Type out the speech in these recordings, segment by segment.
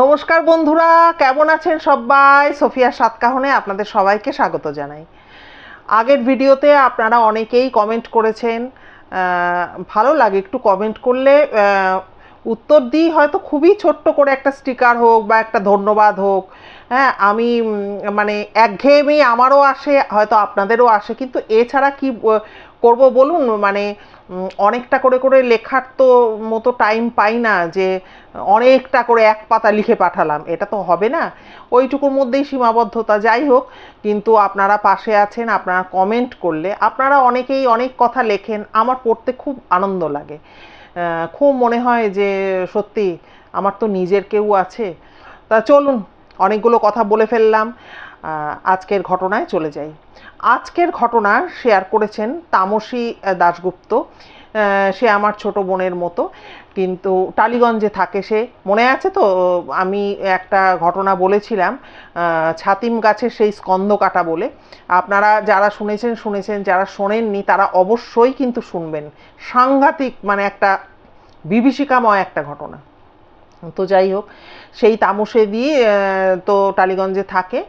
নমস্কার বন্ধুরা, কেমন আছেন সবাই? সোফিয়া সাতকাহনে আপনাদের সবাইকে স্বাগত জানাই। আগের ভিডিওতে আপনারা অনেকেই কমেন্ট করেছেন ভালো লাগে একটু কমেন্ট করলে উত্তর দিই হয়তো খুবই ছোট্ট করে একটা স্টিকার হোক বা একটা ধন্যবাদ হোক। হ্যাঁ আমি মানে একঘেয়েমি আমারও আসে, হয়তো আপনাদেরও আসে। কিন্তু এছাড়া কি করব বলুন? মানে অনেকটা করে করে লেখার তো মতো টাইম পাই না যে অনেকটা করে এক পাতা লিখে পাঠালাম। এটা তো হবে না। ওইটুকুর মধ্যেই সীমাবদ্ধতা যাই হোক। কিন্তু আপনারা পাশে আছেন, আপনারা কমেন্ট করলে, আপনারা অনেকেই অনেক কথা লেখেন, আমার পড়তে খুব আনন্দ লাগে। খুব মনে হয় যে সত্যি আমার তো নিজের কেউ আছে। তা চলুন, অনেকগুলো কথা বলে ফেললাম আজকের ঘটনায় চলে যাই। আজকের ঘটনা শেয়ার করেছেন তামসী দাশগুপ্ত। সে আমার ছোট বোনের মতো। কিন্তু টালিগঞ্জে থাকে সে। মনে আছে তো, আমি একটা ঘটনা বলেছিলাম ছাতিম গাছের সেই স্কন্দ কাটা বলে। আপনারা যারা শুনেছেন শুনেছেন, যারা শোনেননি, তারা অবশ্যই কিন্তু শুনবেন। সাংঘাতিক মানে একটা বিভীষিকাময় একটা ঘটনা। তো যাই হোক, সেই তামসে দিয়ে তো টালিগঞ্জে থাকে।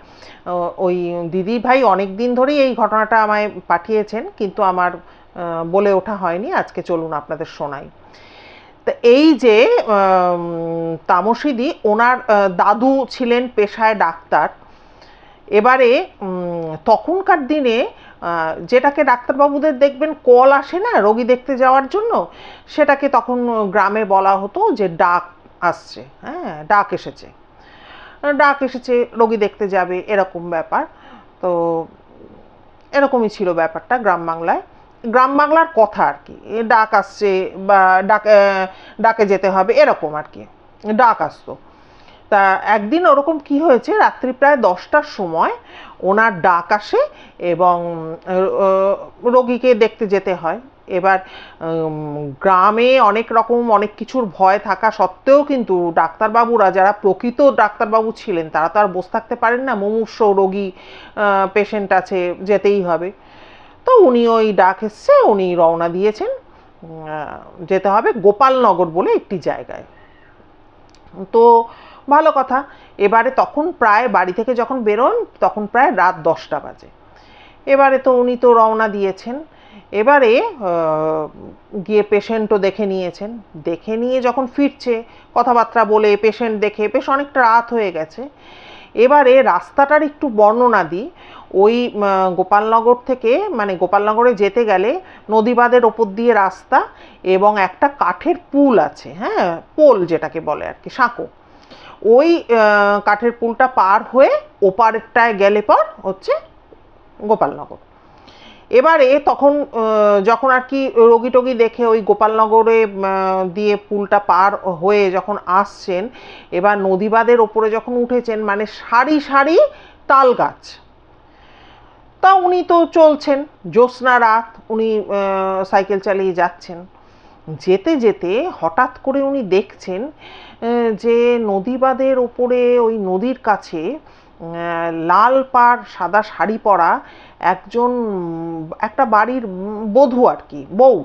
ওই দিদি ভাই অনেক দিন ধরেই এই ঘটনাটা আমায় পাঠিয়েছেন, কিন্তু আমার বলে ওঠা হয়নি, আজকে চলুন আপনাদের শোনাই। তা এই যে তামসিদি, ওনার দাদু ছিলেন পেশায় ডাক্তার। এবারে তখনকার দিনে যেটাকে ডাক্তারবাবুদের দেখবেন কল আসে না রোগী দেখতে যাওয়ার জন্য, সেটাকে তখন গ্রামে বলা হতো যে ডাক আসছে হ্যাঁ ডাক এসেছে। ডাক এসেছে, রোগী দেখতে যাবে, এরকম ব্যাপার। তো এরকমই ছিল ব্যাপারটা গ্রাম বাংলায়। গ্রাম বাংলার কথা আর কি। ডাক আসছে বা ডাক ডাকে যেতে হবে, এরকম আর কি। ডাক আসতো। তা একদিন ওরকম কি হয়েছে, রাত্রি প্রায় দশটার সময় ওনার ডাক আসে এবং রোগীকে দেখতে যেতে হয়। এবার গ্রামে অনেক রকম অনেক কিছুর ভয় থাকা সত্ত্বেও কিন্তু ডাক্তারবাবুরা যারা প্রকৃত ডাক্তারবাবু ছিলেন, তারা তো আর বসে থাকতে পারেন না। মুমূর্ষ রোগী পেশেন্ট আছে, যেতেই হবে। তো উনি ওই ডাক এসছে, উনি রওনা দিয়েছেন। যেতে হবে গোপালনগর বলে একটি জায়গায়। তো ভালো কথা, এবারে তখন প্রায় বাড়ি থেকে যখন বেরোন, তখন প্রায় রাত দশটা বাজে। এবারে তো উনি তো রওনা দিয়েছেন। এবারে গিয়ে পেশেন্টও দেখে নিয়েছেন। দেখে নিয়ে যখন ফিরছে, কথাবার্তা বলে পেশেন্ট দেখে, বেশ অনেকটা রাত হয়ে গেছে। এবারে রাস্তাটার একটু বর্ণনা দিই। ওই গোপালনগর থেকে মানে গোপালনগরে যেতে গেলে নদীবাদের ওপর দিয়ে রাস্তা এবং একটা কাঠের পুল আছে হ্যাঁ? পোল যেটাকে বলে আর কি, সাঁকো। ওই কাঠের পুলটা পার হয়ে ওপারটায় গেলে পর হচ্ছে গোপালনগর। এবারে তখন যখন আর কি রোগী টোগী দেখে ওই গোপালনগরে দিয়ে পুলটা পার হয়ে যখন আসছেন, এবার নদীবাদের ওপরে যখন উঠেছেন মানে সারি সারি তাল গাছ। উনি তো চলছেন, জ্যোৎস্না রাত, উনি সাইকেল চালিয়ে যাচ্ছেন। যেতে যেতে হঠাৎ করে উনি দেখছেন যে নদীবাদের ওপরে, ওই নদীর কাছে লাল পাড়, সাদা শাড়ি পরা একজন, একটা বাড়ির বধূ আর কি, বউ।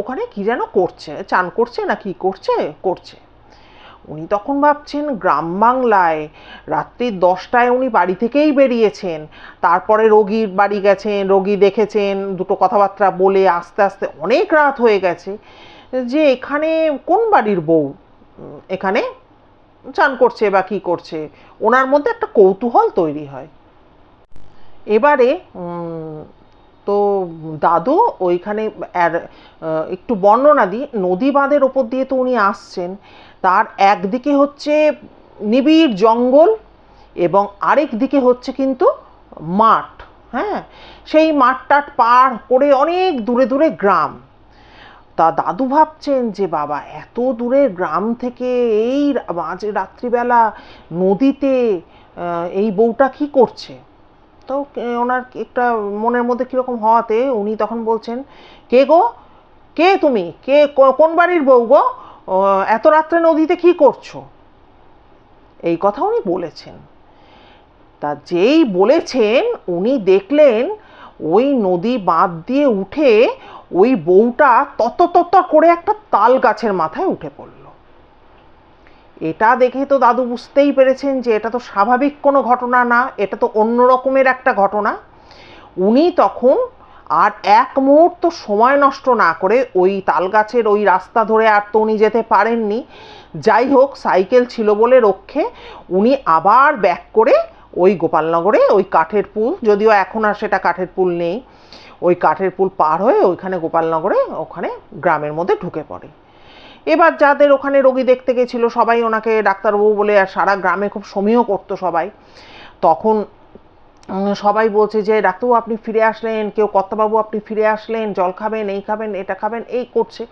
ওখানে কি যেন করছে, চান করছে না কি করছে করছে। উনি তখন ভাবছেন গ্রাম বাংলায় রাত্রি দশটায় উনি বাড়ি থেকেই বেরিয়েছেন। তারপরে রোগীর বাড়ি গেছেন, রোগী দেখেছেন, দুটো কথাবার্তা বলে আস্তে আস্তে অনেক রাত হয়ে গেছে। যে এখানে কোন বাড়ির বউ? এখানে চান করছে বা কি করছে? ওনার মধ্যে একটা কৌতূহল তৈরি হয়। এবারে তো দাদু ওইখানে একটু বর্ণনা দিই। নদী বাঁধের ওপর দিয়ে তো উনি আসছেন। তার একদিকে হচ্ছে নিবিড় জঙ্গল এবং আরেক দিকে হচ্ছে কিন্তু মাঠ হ্যাঁ? সেই মাঠটাট পার করে অনেক দূরে দূরে গ্রাম। তা দাদু ভাবছেন যে, বাবা, এত দূরে গ্রাম থেকে এই মাঝে রাত্রিবেলা নদীতে এই বউটা কি করছে? তো ওনার একটা মনের মধ্যে কীরকম হওয়াতে উনি তখন বলছেন, কে গো? কে তুমি? কে, কোন বাড়ির বউ গো? এত রাত্রে নদীতে কি করছ? এই কথা উনি বলেছেন। তা যেই বলেছেন, উনি দেখলেন ওই নদী বাঁধ দিয়ে উঠে ওই বউটা তত তত করে একটা তাল গাছের মাথায় উঠে পড়ল। এটা দেখে তো দাদু বুঝতেই পেরেছেন যে এটা তো স্বাভাবিক কোনো ঘটনা না, এটা তো অন্য রকমের একটা ঘটনা। উনি তখন আর এক মুহূর্ত সময় নষ্ট না করে ওই তালগাছের ওই রাস্তা ধরে আর তো উনি যেতে পারেননি। যাই হোক, সাইকেল ছিল বলে রক্ষে উনি আবার ব্যাক করে ওই গোপালনগরে ওই কাঠের পুল, যদিও এখন আর সেটা কাঠের পুল নেই, ওই কাঠের পুল পার হয়ে ওইখানে গোপালনগরে, ওখানে গ্রামের মধ্যে ঢুকে পড়ে। এবার যাদের ওখানে রোগী দেখতে গেছিল, সবাই ওনাকে ডাক্তারবাবু বলে আর সারা গ্রামে খুব সমীহ করতো সবাই। তখন সবাই বলছে যে, ডাক্তারবাবু, আপনি ফিরে আসলেন, কেউ কর্তাবাবু, আপনি ফিরে আসলেন, জল খাবেন, এই খাবেন, এটা খাবেন, এই করছে।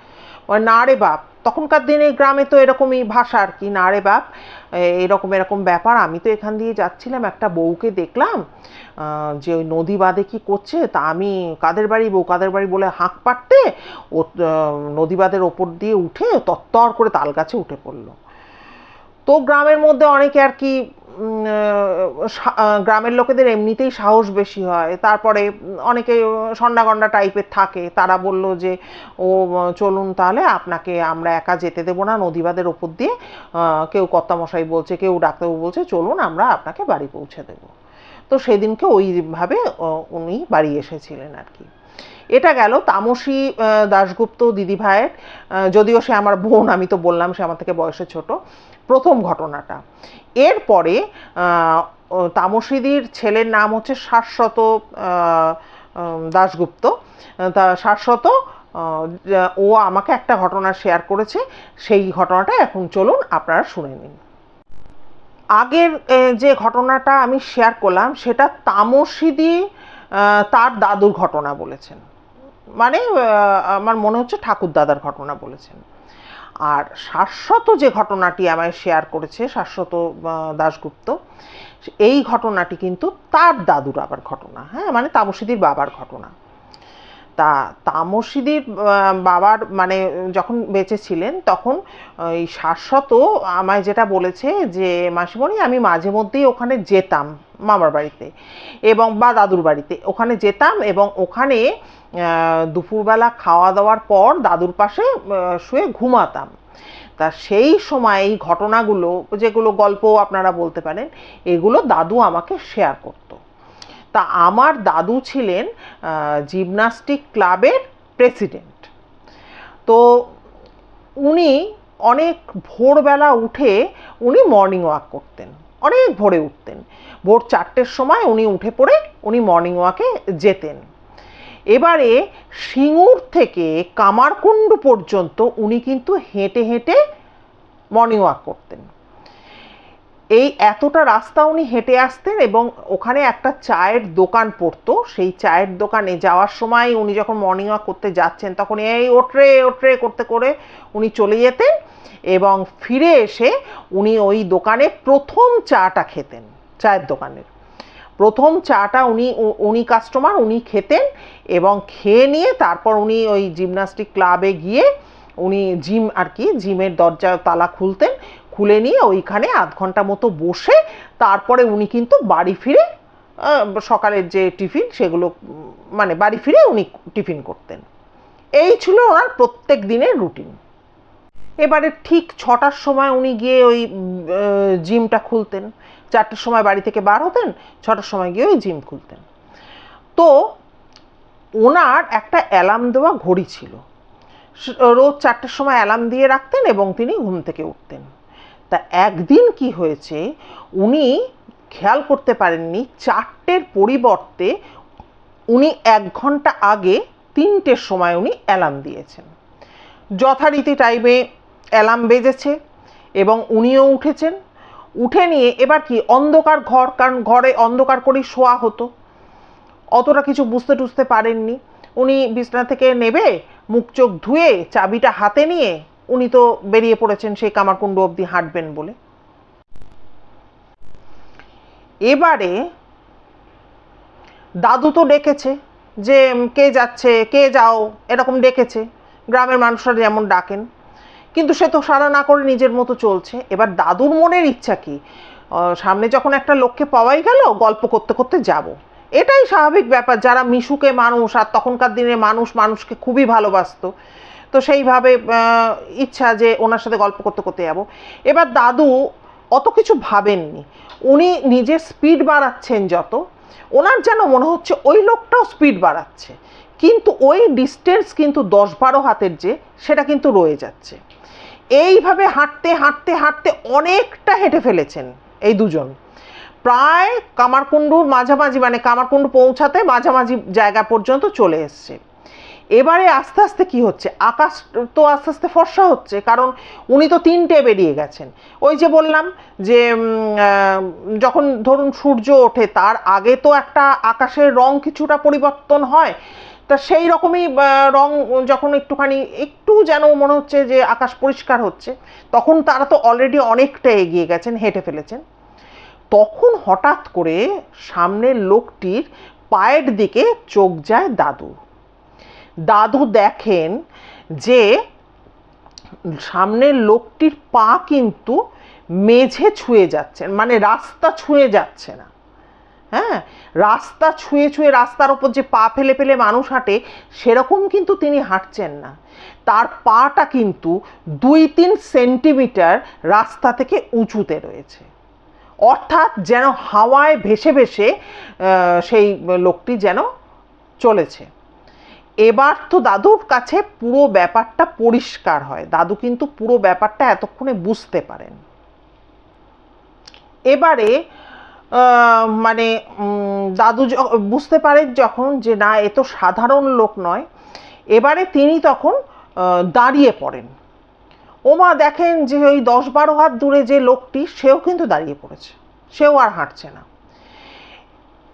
না রে বাপ, তখনকার দিনে গ্রামে তো এরকমই ভাষা আর কি, না রে বাপ এরকম এরকম ব্যাপার, আমি তো এখান দিয়ে যাচ্ছিলাম, একটা বউকে দেখলাম যে ওই নদী বাঁধে কি করছে, তা আমি কাদের বাড়ি, বউ কাদের বাড়ি বলে হাঁক পাড়তে, ও নদী বাঁধের ওপর দিয়ে উঠে তত্তর করে তাল গাছে উঠে পড়ল। তো গ্রামের মধ্যে অনেকে আর কি গ্রামের লোকেদের এমনিতেই সাহস বেশি হয়। তারপরে অনেকে সন্ডাগন্ডা টাইপের থাকে। তারা বলল যে, ও, চলুন তাহলে, আপনাকে আমরা একা যেতে দেবো না। নদীবাদের ওপর দিয়ে কেউ কর্তামশাই বলছে, কেউ ডাক্তারবাবু বলছে, চলুন আমরা আপনাকে বাড়ি পৌঁছে দেবো। তো সেদিনকে ওইভাবে উনি বাড়ি এসেছিলেন আর কি। এটা গেল তামসী দাশগুপ্ত দিদিভাইয়ের যদিও সে আমার বোন, আমি তো বললাম, সে আমার থেকে বয়সে ছোট। প্রথম ঘটনাটা। এরপরে তামসীদির ছেলের নাম হচ্ছে শাশ্বত দাশগুপ্ত। তা শাশ্বত ও আমাকে একটা ঘটনা শেয়ার করেছে। সেই ঘটনাটা এখন চলুন আপনারা শুনে নিন। আগের যে ঘটনাটা আমি শেয়ার করলাম, সেটা তামসিদি তার দাদুর ঘটনা বলেছেন। মানে আমার মনে হচ্ছে ঠাকুর দাদার ঘটনা বলেছেন। আর শাশ্বত যে ঘটনাটি আমায় শেয়ার করেছে, শাশ্বত দাশগুপ্ত, এই ঘটনাটি কিন্তু তার দাদুর আবার ঘটনা হ্যাঁ? মানে তামসিদির বাবার ঘটনা। তা তামসিদির বাবার মানে যখন বেঁচে ছিলেন, তখন ওই শাশ্বত আমায় যেটা বলেছে যে, মাসিমণি, আমি মাঝে মধ্যেই ওখানে যেতাম। মামার বাড়িতে এবং বা দাদুর বাড়িতে। ওখানে যেতাম এবং ওখানে দুপুরবেলা খাওয়া দাওয়ার পর দাদুর পাশে শুয়ে ঘুমাতাম। তা সেই সময় এই ঘটনাগুলো, যেগুলো গল্প আপনারা বলতে পারেন, এগুলো দাদু আমাকে শেয়ার করতো। তা আমার দাদু ছিলেন জিমনাস্টিক ক্লাবের প্রেসিডেন্ট তো উনি অনেক ভোরবেলা উঠে উনি মর্নিং ওয়াক করতেন। অনেক ভোরে উঠতেন। ভোর চারটের সময় উনি উঠে পড়ে উনি মর্নিং ওয়াকে যেতেন। এবারে সিঙ্গুর থেকে কামারকুণ্ডু পর্যন্ত উনি কিন্তু হেঁটে হেঁটে মর্নিং ওয়াক করতেন। এই এতটা রাস্তা উনি হেঁটে আসতেন এবং ওখানে একটা চায়ের দোকান পড়তো। সেই চায়ের দোকানে যাওয়ার সময় উনি যখন মর্নিং ওয়াক করতে যাচ্ছেন, তখন এই ওটরে ওটরে করতে করে উনি চলে যেতেন এবং ফিরে এসে উনি ওই দোকানে প্রথম চাটা খেতেন, চায়ের দোকানের। প্রথম চাটা উনি উনি কাস্টমার উনি খেতেন এবং খেয়ে নিয়ে তারপর উনি ওই জিমনাস্টিক ক্লাবে গিয়ে উনি জিম আর কি জিমের দরজা তালা খুলতেন। খুলে নিয়ে ওইখানে আধ ঘণ্টা মতো বসে তারপরে উনি কিন্তু বাড়ি ফিরে সকালের যে টিফিন সেগুলো মানে বাড়ি ফিরে উনি টিফিন করতেন। এই ছিল ওনার প্রত্যেক দিনের রুটিন। এবারে ঠিক ছটার সময় উনি গিয়ে ওই জিমটা খুলতেন। চারটের সময় বাড়ি থেকে বার হতেন, ছটার সময় গিয়ে ওই জিম খুলতেন। তো ওনার একটা অ্যালার্ম দেওয়া ঘড়ি ছিল। রোজ চারটের সময় অ্যালার্ম দিয়ে রাখতেন এবং তিনি ঘুম থেকে উঠতেন। তা একদিন কি হয়েছে, উনি খেয়াল করতে পারেননি চারটের পরিবর্তে উনি এক ঘণ্টা আগে তিনটের সময় উনি অ্যালার্ম দিয়েছেন। যথারীতি টাইমে অ্যালার্ম বেজেছে এবং উনিও উঠেছেন। উঠে নিয়ে এবার কি অন্ধকার ঘর, কারণ ঘরে অন্ধকার করেই শোয়া হতো। অতটা কিছু বুঝতে টুঝতে পারেননি। উনি বিছনা থেকে নেবে, মুখ চোখ ধুয়ে চাবিটা হাতে নিয়ে উনি তো বেরিয়ে পড়েছেন, সেই কামারকুণ্ড অবধি হাঁটবেন বলে। এবারে দাদু তো ডেকেছে যে কে যাচ্ছে, কে যাও, এরকম ডেকেছে। গ্রামের মানুষরা যেমন ডাকেন। কিন্তু সে তো সারা না করে নিজের মতো চলছে। এবার দাদুর মনের ইচ্ছা কি? সামনে যখন একটা লোককে পাওয়াই গেল, গল্প করতে করতে যাব। এটাই স্বাভাবিক ব্যাপার। যারা মিশুকে মানুষ আর তখনকার দিনে মানুষ, মানুষকে খুবই ভালোবাসতো তো সেইভাবে ইচ্ছা যে ওনার সাথে গল্প করতে করতে যাব। এবার দাদু অত কিছু ভাবেননি। উনি নিজের স্পিড বাড়াচ্ছেন যত, ওনার যেন মনে হচ্ছে ওই লোকটাও স্পিড বাড়াচ্ছে। কিন্তু ওই ডিস্টেন্স কিন্তু দশ বারো হাতের যে, সেটা কিন্তু রয়ে যাচ্ছে। এইভাবে হাঁটতে হাঁটতে হাঁটতে অনেকটা হেঁটে ফেলেছেন এই দুজন। প্রায় কামারকুণ্ডুর মাঝামাঝি মানে কামারকুণ্ডু পৌঁছাতে মাঝামাঝি জায়গা পর্যন্ত চলে এসছে। এবারে আস্তে আস্তে কি হচ্ছে? আকাশ তো আস্তে আস্তে ফর্সা হচ্ছে, কারণ উনি তো তিনটে বেরিয়ে গেছেন। ওই যে বললাম যে যখন ধরুন সূর্য ওঠে, তার আগে তো একটা আকাশের রং কিছুটা পরিবর্তন হয়। তা সেই রকমই রং যখন একটুখানি, একটু যেন মনে হচ্ছে যে আকাশ পরিষ্কার হচ্ছে, তখন তারা তো অলরেডি অনেকটা এগিয়ে গেছেন, হেঁটে ফেলেছেন। তখন হঠাৎ করে সামনের লোকটির পায়ের দিকে চোখ যায় দাদু দাদু দেখেন যে সামনের লোকটির পা কিন্তু মেঝে ছুঁয়ে যাচ্ছে মানে রাস্তা ছুঁয়ে যাচ্ছে না। হ্যাঁ রাস্তা ছুঁয়ে ছুঁয়ে রাস্তার ওপর যে পা ফেলে ফেলে মানুষ হাঁটে, সেরকম কিন্তু তিনি হাঁটছেন না। তার পাটা কিন্তু দুই তিন সেন্টিমিটার রাস্তা থেকে উঁচুতে রয়েছে। অর্থাৎ যেন হাওয়ায় ভেসে ভেসে সেই লোকটি যেন চলেছে। এবার তো দাদুর কাছে পুরো ব্যাপারটা পরিষ্কার হয়। দাদু কিন্তু পুরো ব্যাপারটা এতক্ষণে বুঝতে পারেন। এবারে মানে দাদু বুঝতে পারেন যখন যে না, এ তো সাধারণ লোক নয়। এবারে তিনি তখন দাঁড়িয়ে পড়েন। ওমা দেখেন যে ওই দশ বারো হাত দূরে যে লোকটি, সেও কিন্তু দাঁড়িয়ে পড়েছে। সেও আর হাঁটছে না।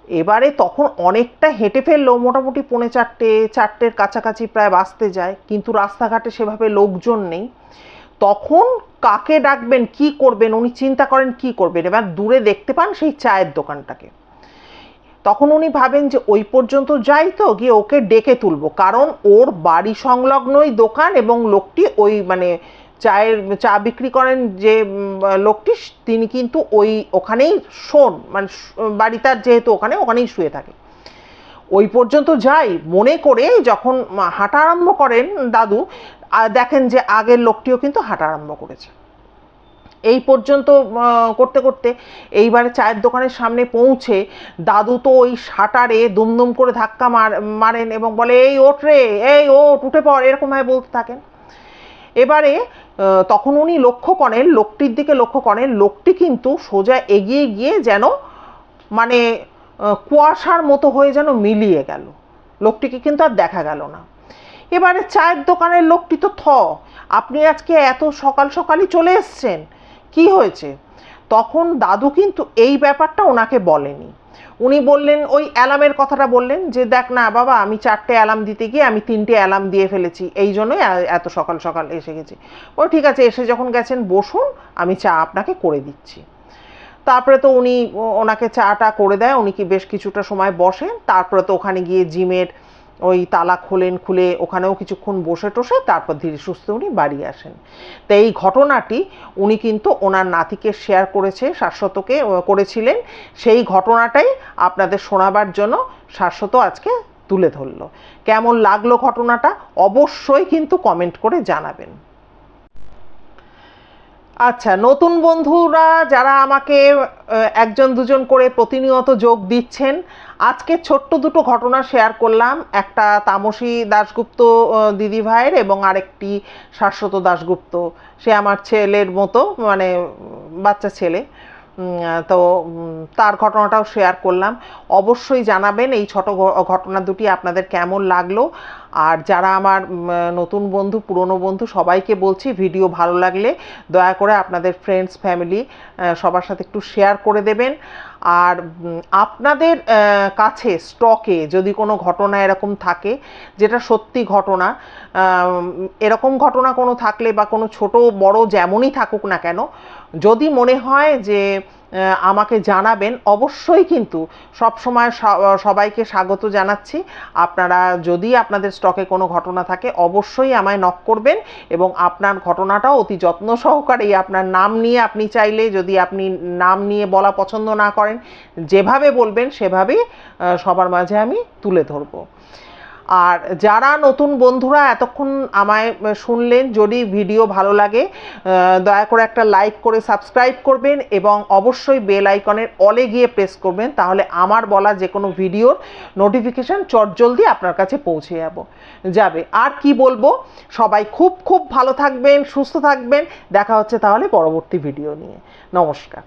এবারে তখন অনেকটা হেঁটে ফেলল মোটামুটি পৌনে চারটে, চারটের কাছাকাছি প্রায় বাঁচতে যায়, কিন্তু রাস্তাঘাটে সেভাবে লোকজন নেই। তখন কাকে ডাকবেন, কি করবেন, উনি চিন্তা করেন কি করবেন, এবার দূরে দেখতে পান সেই চায়ের দোকানটাকে। তখন উনি ভাবেন যে ওই পর্যন্ত যাই তো, গিয়ে ওকে ডেকে তুলবো, কারণ ওর বাড়ি সংলগ্নই দোকান এবং লোকটি ওই মানে চায়ের, চা বিক্রি করেন যে লোকটি, তিনি কিন্তু ওই ওখানেই শোন মানে বাড়ি তার যেহেতু ওখানে, ওখানেই শুয়ে থাকে। ওই পর্যন্ত যাই, মনে করে যখন হাঁটা আরম্ভ করেন দাদু দেখেন যে আগের লোকটিও কিন্তু হাঁটা আরম্ভ করেছে। এই পর্যন্ত করতে করতে এইবারে চায়ের দোকানের সামনে পৌঁছে দাদু তো ওই শাটারে দুমদুম করে ধাক্কা মার, মারেন এবং বলে, এই ওঠ রে, এই ওঠ, উঠে পড় এরকমভাবে বলতে থাকেন। এবারে তখন উনি লক্ষ্য করেন, লোকটির দিকে লক্ষ্য করেন, লোকটি কিন্তু সোজা এগিয়ে গিয়ে যেন মানে কুয়াশার মতো হয়ে যেন মিলিয়ে গেল। লোকটিকে কিন্তু আর দেখা গেল না। এবারে চায়ের দোকানের লোকটি তো থ, আপনি আজকে এত সকাল সকালই চলে এসছেন, কি হয়েছে? তখন দাদু কিন্তু এই ব্যাপারটা ওনাকে বলেনি। উনি বললেন, ওই অ্যালামের কথাটা বললেন যে, দেখ না বাবা, আমি চারটে অ্যালাম দিতে গিয়ে আমি তিনটে অ্যালাম দিয়ে ফেলেছি, এই জন্যই এত সকাল সকাল এসে গেছি। ও ঠিক আছে, এসে যখন গেছেন, বসুন, আমি চা আপনাকে করে দিচ্ছি। তারপরে তো উনি ওনাকে চাটা করে দেয়, উনি কি বেশ কিছুটা সময় বসেন, তারপরে তো ওখানে গিয়ে জিমের ওই তালা খোলেন, খুলে ওখানেও কিছুক্ষণ বসে টসে তারপর ধীরে সুস্থে উনি বাড়ি আসেন। তো এই ঘটনাটি উনি কিন্তু ওনার নাতিকে শেয়ার করেছে, শাশ্বতকে করেছিলেন। সেই ঘটনাটাই আপনাদের শোনাবার জন্য শাশ্বত আজকে তুলে ধরলো। কেমন লাগল ঘটনাটা? অবশ্যই কিন্তু কমেন্ট করে জানাবেন। আচ্ছা নতুন বন্ধুরা যারা আমাকে একজন দুজন করে প্রতিনিয়ত যোগ দিচ্ছেন আজকে ছোট্ট দুটো ঘটনা শেয়ার করলাম। একটা তামসী দাশগুপ্ত দিদি ভাইয়ের এবং আরেকটি শাশ্বত দাশগুপ্ত। সে আমার ছেলের মতো মানে বাচ্চা ছেলে। তো তার ঘটনাটাও শেয়ার করলাম। অবশ্যই জানাবেন এই ছোট ঘটনা দুটি আপনাদের কেমন লাগল। আর যারা আমার নতুন বন্ধু, পুরনো বন্ধু, সবাইকে বলছি, ভিডিও ভালো লাগলে দয়া করে আপনাদের ফ্রেন্ডস ফ্যামিলি সবার সাথে একটু শেয়ার করে দেবেন। আর আপনাদের কাছে স্টকে যদি কোনো ঘটনা এরকম থাকে, যেটা সত্যি ঘটনা এরকম ঘটনা কোনো থাকলে বা কোনো ছোট, বড় যেমনই থাকুক না কেন, যদি মনে হয় যে আমাকে জানাবেন। অবশ্যই কিন্তু সবসময় সবাইকে স্বাগত জানাচ্ছি। আপনারা যদি আপনাদের স্টকে কোনো ঘটনা থাকে, অবশ্যই আমায় নক করবেন এবং আপনার ঘটনাটাও অতি যত্ন সহকারেই আপনার নাম নিয়ে আপনি চাইলে যদি আপনি নাম নিয়ে বলা পছন্দ না করেন, যেভাবে বলবেন সেভাবেই সবার মাঝে আমি তুলে ধরবো। আর যারা নতুন বন্ধুরা, এতক্ষণ আমায় শুনলেন, যদি ভিডিও ভালো লাগে দয়া করে একটা লাইক করে সাবস্ক্রাইব করবেন এবং অবশ্যই বেল আইকনের অলে গিয়ে প্রেস করবেন, তাহলে আমার বলা যে কোনো ভিডিওর নোটিফিকেশান চটজলদি আপনার কাছে পৌঁছে যাব, যাবে। আর কি বলব, সবাই খুব খুব ভালো থাকবেন, সুস্থ থাকবেন, দেখা হচ্ছে তাহলে পরবর্তী ভিডিও নিয়ে। নমস্কার।